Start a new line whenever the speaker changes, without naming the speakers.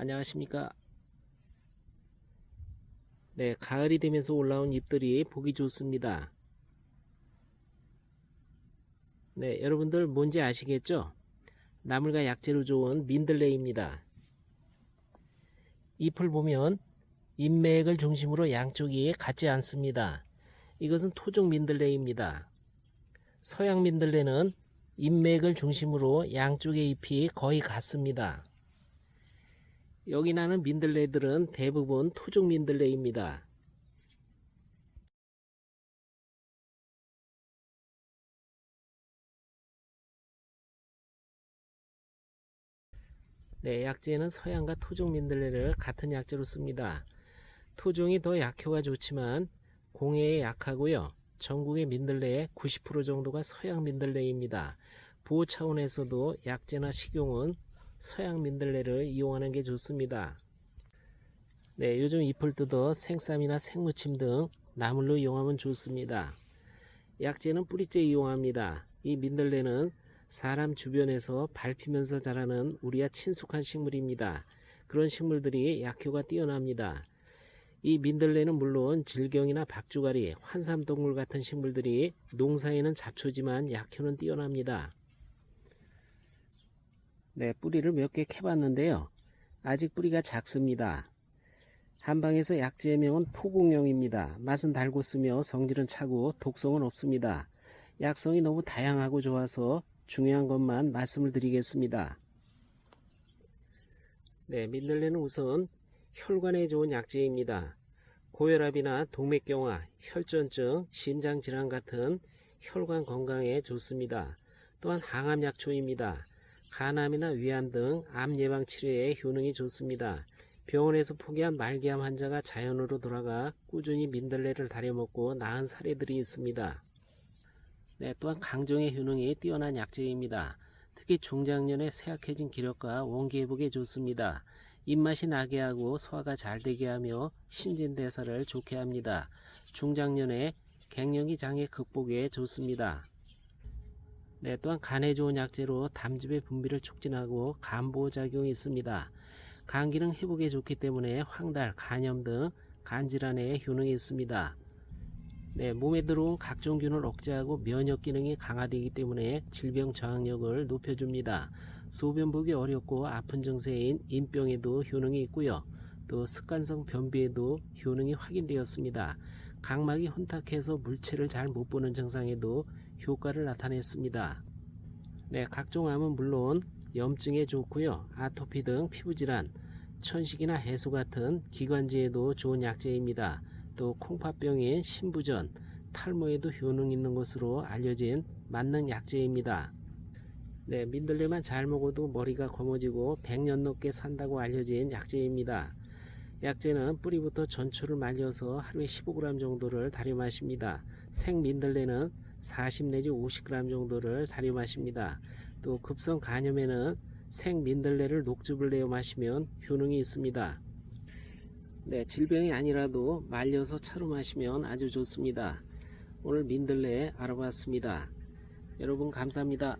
안녕하십니까. 네, 가을이 되면서 올라온 잎들이 보기 좋습니다. 네, 여러분들 뭔지 아시겠죠? 나물과 약재로 좋은 민들레입니다. 잎을 보면 잎맥을 중심으로 양쪽이 같지 않습니다. 이것은 토종 민들레입니다. 서양 민들레는 잎맥을 중심으로 양쪽의 잎이 거의 같습니다. 여기 나는 민들레들은 대부분 토종 민들레입니다. 네, 약재는 서양과 토종 민들레를 같은 약재로 씁니다. 토종이 더 약효가 좋지만 공해에 약하고요. 전국의 민들레의 90% 정도가 서양 민들레입니다. 보호 차원에서도 약재나 식용은 서양 민들레를 이용하는 게 좋습니다. 네, 요즘 잎을 뜯어 생쌈이나 생무침 등 나물로 이용하면 좋습니다. 약재는 뿌리째 이용합니다. 이 민들레는 사람 주변에서 밟히면서 자라는 우리와 친숙한 식물입니다. 그런 식물들이 약효가 뛰어납니다. 이 민들레는 물론 질경이나 박주가리, 환삼동물 같은 식물들이 농사에는 잡초지만 약효는 뛰어납니다. 네, 뿌리를 몇 개 캐봤는데요. 아직 뿌리가 작습니다. 한방에서 약재의 명은 포공용입니다. 맛은 달고 쓰며 성질은 차고 독성은 없습니다. 약성이 너무 다양하고 좋아서 중요한 것만 말씀을 드리겠습니다. 네, 민들레는 우선 혈관에 좋은 약재입니다. 고혈압이나 동맥경화, 혈전증, 심장질환 같은 혈관 건강에 좋습니다. 또한 항암약초입니다. 간암이나 위암 등 암 예방 치료에 효능이 좋습니다. 병원에서 포기한 말기암 환자가 자연으로 돌아가 꾸준히 민들레를 다려 먹고 나은 사례들이 있습니다. 네, 또한 강정의 효능이 뛰어난 약재입니다. 특히 중장년에 쇠약해진 기력과 원기 회복에 좋습니다. 입맛이 나게 하고 소화가 잘 되게 하며 신진대사를 좋게 합니다. 중장년에 갱년기 장애 극복에 좋습니다. 네, 또한 간에 좋은 약재로 담즙의 분비를 촉진하고 간보호 작용이 있습니다. 간 기능 회복에 좋기 때문에 황달, 간염 등 간질환에 효능이 있습니다. 네, 몸에 들어온 각종 균을 억제하고 면역 기능이 강화되기 때문에 질병 저항력을 높여줍니다. 소변 보기 어렵고 아픈 증세인 인병에도 효능이 있고요. 또 습관성 변비에도 효능이 확인되었습니다. 각막이 혼탁해서 물체를 잘 못 보는 증상에도 효과를 나타냈습니다. 네, 각종 암은 물론 염증에 좋고요. 아토피 등 피부질환, 천식이나 해소 같은 기관지에도 좋은 약재입니다. 또 콩팥병인 신부전, 탈모에도 효능 있는 것으로 알려진 만능 약재입니다. 네, 민들레만 잘 먹어도 머리가 검어지고 100년 넘게 산다고 알려진 약재입니다. 약재는 뿌리부터 전초를 말려서 하루에 15g 정도를 달여 마십니다. 생민들레는 40 내지 50g 정도를 달여 마십니다. 또 급성 간염에는 생민들레를 녹즙을 내어 마시면 효능이 있습니다. 네, 질병이 아니라도 말려서 차로 마시면 아주 좋습니다. 오늘 민들레 알아봤습니다. 여러분 감사합니다.